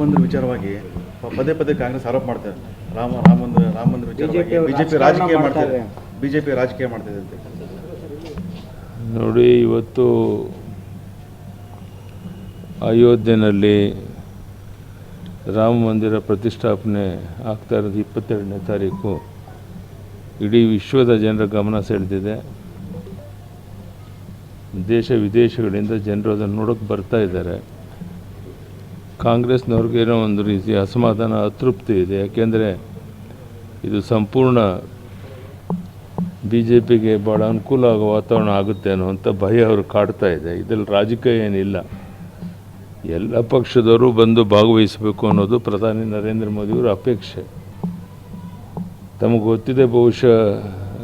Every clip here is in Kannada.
ಮಂದಿರ ವಿಚಾರವಾಗಿ ಪದೇ ಪದೇ ಕಾಂಗ್ರೆಸ್ ಆರೋಪ ಮಾಡ್ತಾರೆ ರಾಮ ರಾಮ ಮಂದಿರ ರಾಮ ಮಂದಿರ ವಿಚಾರವಾಗಿ ಬಿಜೆಪಿ ರಾಜಕೀಯ ಮಾಡ್ತಾರೆ ಮಾಡ್ತಾರೆ. ಬಿಜೆಪಿ ರಾಜಕೀಯ ಮಾಡ್ತಿದೆ ಅಂತ ನೋಡಿ ಇವತ್ತು ಅಯೋಧ್ಯೆಯಲ್ಲಿ ರಾಮ ಮಂದಿರ ಪ್ರತಿಷ್ಠಾಪನೆ ಆಗ್ತಾ ಇರೋದು ಇಪ್ಪತ್ತೆರಡನೇ ತಾರೀಕು. ಇಡೀ ವಿಶ್ವದ ಜನರ ಗಮನ ಸೆಳೆದಿದೆ. ದೇಶ ವಿದೇಶಗಳಿಂದ ಜನರು ಅದನ್ನು ನೋಡೋಕ್ಕೆ ಬರ್ತಾ ಇದ್ದಾರೆ. ಕಾಂಗ್ರೆಸ್ನವ್ರಿಗೇನೋ ಒಂದು ರೀತಿಯ ಅಸಮಾಧಾನ, ಅತೃಪ್ತಿ ಇದೆ. ಯಾಕೆಂದರೆ ಇದು ಸಂಪೂರ್ಣ ಬಿ ಜೆ ಪಿಗೆ ಭಾಳ ಅನುಕೂಲ ಆಗೋ ವಾತಾವರಣ ಆಗುತ್ತೆ ಅನ್ನುವಂಥ ಭಯ ಅವರು ಕಾಡ್ತಾ ಇದೆ. ಇದರಲ್ಲಿ ರಾಜಕೀಯ ಏನಿಲ್ಲ. ಎಲ್ಲ ಪಕ್ಷದವರು ಬಂದು ಭಾಗವಹಿಸಬೇಕು ಅನ್ನೋದು ಪ್ರಧಾನಿ ನರೇಂದ್ರ ಮೋದಿಯವರ ಅಪೇಕ್ಷೆ. ತಮಗೆ ಗೊತ್ತಿದೆ ಬಹುಶಃ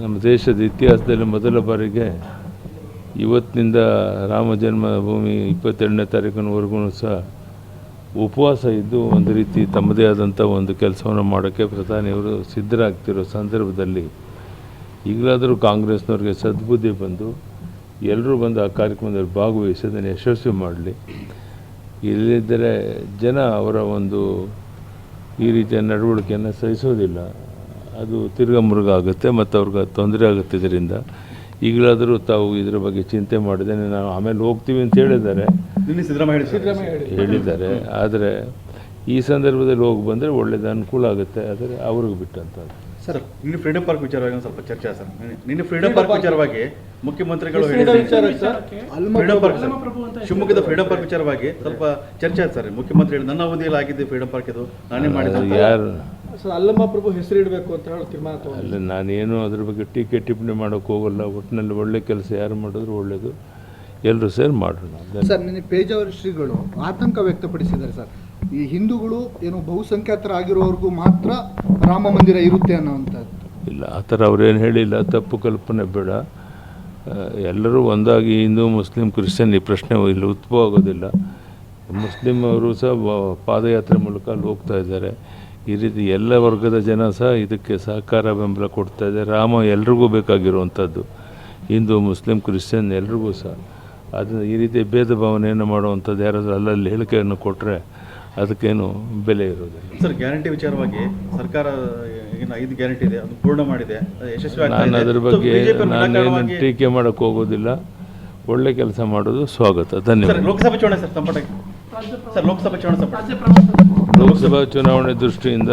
ನಮ್ಮ ದೇಶದ ಇತಿಹಾಸದಲ್ಲಿ ಮೊದಲ ಬಾರಿಗೆ ಇವತ್ತಿನಿಂದ ರಾಮ ಜನ್ಮಭೂಮಿ ಇಪ್ಪತ್ತೆರಡನೇ ತಾರೀಕಿನವರೆಗೂ ಸಹ ಉಪವಾಸ ಇದ್ದು ಒಂದು ರೀತಿ ತಮ್ಮದೇ ಆದಂಥ ಒಂದು ಕೆಲಸವನ್ನು ಮಾಡೋಕ್ಕೆ ಪ್ರಧಾನಿಯವರು ಸಿದ್ಧರಾಗ್ತಿರೋ ಸಂದರ್ಭದಲ್ಲಿ ಈಗಲಾದರೂ ಕಾಂಗ್ರೆಸ್ನವ್ರಿಗೆ ಸದ್ಬುದ್ಧಿ ಬಂದು ಎಲ್ಲರೂ ಬಂದು ಆ ಕಾರ್ಯಕ್ರಮದಲ್ಲಿ ಭಾಗವಹಿಸಿ ಅದನ್ನು ಯಶಸ್ವಿ ಮಾಡಲಿ. ಇಲ್ಲದಿದ್ದರೆ ಜನ ಅವರ ಒಂದು ಈ ರೀತಿಯ ನಡವಳಿಕೆಯನ್ನು ಸಹಿಸೋದಿಲ್ಲ. ಅದು ತಿರ್ಗಾ ಮುರುಗ ಆಗುತ್ತೆ ಮತ್ತು ಅವ್ರಿಗೆ ತೊಂದರೆ ಆಗುತ್ತೆ ಇದರಿಂದ ಈಗಲಾದರೂ ತಾವು ಇದ್ರ ಬಗ್ಗೆ ಚಿಂತೆ ಮಾಡಿದ್ದೇನೆ. ನಾವು ಆಮೇಲೆ ಹೋಗ್ತೀವಿ ಅಂತ ಹೇಳಿದ್ದಾರೆ. ಹೇಳಿದ್ದಾರೆ. ಆದರೆ ಈ ಸಂದರ್ಭದಲ್ಲಿ ಹೋಗಿ ಬಂದರೆ ಒಳ್ಳೇದು ಅನುಕೂಲ ಆಗುತ್ತೆ. ಆದರೆ ಅವ್ರಿಗೆ ಬಿಟ್ಟಂಥದ್ದು ಸರ್ ನಿನ್ನ ಫ್ರೀಡಂ ಪಾರ್ಕ್ ವಿಚಾರವಾಗಿ ಸ್ವಲ್ಪ ಚರ್ಚೆ ಸರ್. ನಿನ್ನ ಫ್ರೀಡಮ್ ಫ್ರೀಡಂ ಪಾರ್ಕ್ ವಿಚಾರವಾಗಿ ಮುಖ್ಯಮಂತ್ರಿಗಳು ಫ್ರೀಡಂ ವಿಚಾರ ಸರ್? Freedom park sir. ಶಿವಮೊಗ್ಗದ ಫ್ರೀಡಂ ಪಾರ್ಕ್ ವಿಚಾರವಾಗಿ ಸ್ವಲ್ಪ ಚರ್ಚೆ ಆಯ್ತು ಸರ್. ಮುಖ್ಯಮಂತ್ರಿ ಹೇಳಿ ನನ್ನ ಅವಧಿಯಲ್ಲಿ ಆಗಿದ್ದು ಫ್ರೀಡಂ ಪಾರ್ಕ್ ಇದು. ನಾನೇ ಮಾಡಿದ್ದೆ ಯಾರು? ಸರ್ ಅಲ್ಲಮ್ಮ ಪ್ರಭು ಹೆಸರಿಡಬೇಕು ಅಂತ ಹೇಳಿ ತೀರ್ಮಾನ ತಗೊಂಡು ಅಲ್ಲ ನಾನೇನು ಅದ್ರ ಬಗ್ಗೆ ಟೀಕೆ ಟಿಪ್ಪಣಿ ಮಾಡೋಕೆ ಹೋಗಲ್ಲ. ಒಟ್ಟಿನಲ್ಲಿ ಒಳ್ಳೆ ಕೆಲಸ ಯಾರು ಮಾಡಿದ್ರು ಒಳ್ಳೆಯದು ಎಲ್ಲರೂ ಸೇರಿ ಮಾಡೋಣ. ಸರ್ ನಿನ್ನೆ ಪೇಜಾವರ ಶ್ರೀಗಳು ಆತಂಕ ವ್ಯಕ್ತಪಡಿಸಿದ್ದಾರೆ ಸರ್. ಈ ಹಿಂದೂಗಳು ಏನು ಬಹುಸಂಖ್ಯಾತರಾಗಿರೋವರೆಗೂ ಮಾತ್ರ ರಾಮ ಮಂದಿರ ಇರುತ್ತೆ ಅನ್ನೋವಂಥದ್ದು. ಇಲ್ಲ ಆ ಥರ ಅವ್ರೇನು ಹೇಳಿಲ್ಲ. ತಪ್ಪು ಕಲ್ಪನೆ ಬೇಡ. ಎಲ್ಲರೂ ಒಂದಾಗಿ ಹಿಂದೂ ಮುಸ್ಲಿಂ ಕ್ರಿಶ್ಚಿಯನ್ ಈ ಪ್ರಶ್ನೆ ಇಲ್ಲಿ ಉದ್ಭವ ಆಗೋದಿಲ್ಲ. ಮುಸ್ಲಿಮ್ ಅವರು ಸಹ ಪಾದಯಾತ್ರೆ ಮೂಲಕ ಅಲ್ಲಿ ಹೋಗ್ತಾ ಇದ್ದಾರೆ. ಈ ರೀತಿ ಎಲ್ಲ ವರ್ಗದ ಜನ ಸಹ ಇದಕ್ಕೆ ಸಹಕಾರ ಬೆಂಬಲ ಕೊಡ್ತಾ ಇದೆ. ರಾಮ ಎಲ್ರಿಗೂ ಬೇಕಾಗಿರುವಂಥದ್ದು. ಹಿಂದೂ ಮುಸ್ಲಿಂ ಕ್ರಿಶ್ಚಿಯನ್ ಎಲ್ರಿಗೂ ಸಹ. ಅದನ್ನು ಈ ರೀತಿ ಭೇದ ಭಾವನೆಯನ್ನು ಮಾಡುವಂಥದ್ದು ಯಾರಾದರೂ ಅಲ್ಲಲ್ಲಿ ಹೇಳಿಕೆಯನ್ನು ಕೊಟ್ಟರೆ ಅದಕ್ಕೇನು ಬೆಲೆ ಇರೋದಿಲ್ಲ. ಸರ್ ಗ್ಯಾರಂಟಿ ವಿಚಾರವಾಗಿ ಸರ್ಕಾರ ಏನು ಐದು ಗ್ಯಾರಂಟಿ ಇದೆ ಅದು ಪೂರ್ಣ ಮಾಡಿದೆ ಯಶಸ್ವಿ ನಾನು. ಅದ್ರ ಬಗ್ಗೆ ನಾನೇನು ಟೀಕೆ ಮಾಡೋಕ್ಕೆ ಹೋಗೋದಿಲ್ಲ. ಒಳ್ಳೆ ಕೆಲಸ ಮಾಡೋದು ಸ್ವಾಗತ. ಸರ್ ಧನ್ಯವಾದ ಲೋಕಸಭೆ ಚುನಾವಣೆ ಸರ್ ಸಂಪುಟಕ್ಕೆ. ಸರ್ ಲೋಕಸಭೆ ಚುನಾವಣೆ ಸಂಪಟ ಲೋಕಸಭಾ ಚುನಾವಣೆ ದೃಷ್ಟಿಯಿಂದ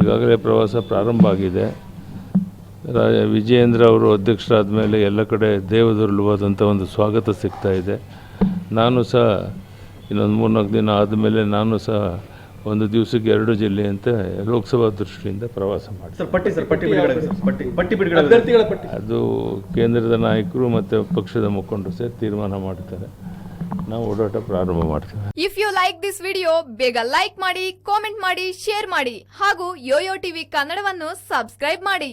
ಈಗಾಗಲೇ ಪ್ರವಾಸ ಪ್ರಾರಂಭ ಆಗಿದೆ. ರಾಜ ವಿಜಯೇಂದ್ರ ಅವರು ಅಧ್ಯಕ್ಷರಾದ ಮೇಲೆ ಎಲ್ಲ ಕಡೆ ದೇವದುರ್ಲುವಾದಂಥ ಒಂದು ಸ್ವಾಗತ ಸಿಗ್ತಾ ಇದೆ. ನಾನು ಸಹ ಇನ್ನೊಂದು ಮೂರ್ನಾಲ್ಕು ದಿನ ಆದಮೇಲೆ ನಾನು ಸಹ ಒಂದು ದಿವಸಕ್ಕೆ ಎರಡು ಜಿಲ್ಲೆ ಅಂತ ಲೋಕಸಭಾ ದೃಷ್ಟಿಯಿಂದ ಪ್ರವಾಸ ಮಾಡಿ ಸರ್ ಪಟ್ಟಿ ಸರ್ ಪಟ್ಟಿ ಬಿಡುಗಡೆ ಸರ್ ಪಟ್ಟಿ ಪಟ್ಟಿ ಬಿಡುಗಡೆ ಅಭ್ಯರ್ಥಿಗಳ ಪಟ್ಟಿ. ಅದು ಕೇಂದ್ರದ ನಾಯಕರು ಮತ್ತು ಪಕ್ಷದ ಮುಖಂಡರು ಸೇರಿ ತೀರ್ಮಾನ ಮಾಡ್ತಾರೆ ನಾವು ಓಡಾಟ ಪ್ರಾರಂಭ ಮಾಡ್ತೇವೆ. If you like this video ಬೇಗ ಲೈಕ್ ಮಾಡಿ ಕಾಮೆಂಟ್ ಮಾಡಿ ಶೇರ್ ಮಾಡಿ ಹಾಗೂ ಯೋಯೋ ಟಿವಿ ಕನ್ನಡವನ್ನು ಸಬ್ಸ್ಕ್ರೈಬ್ ಮಾಡಿ.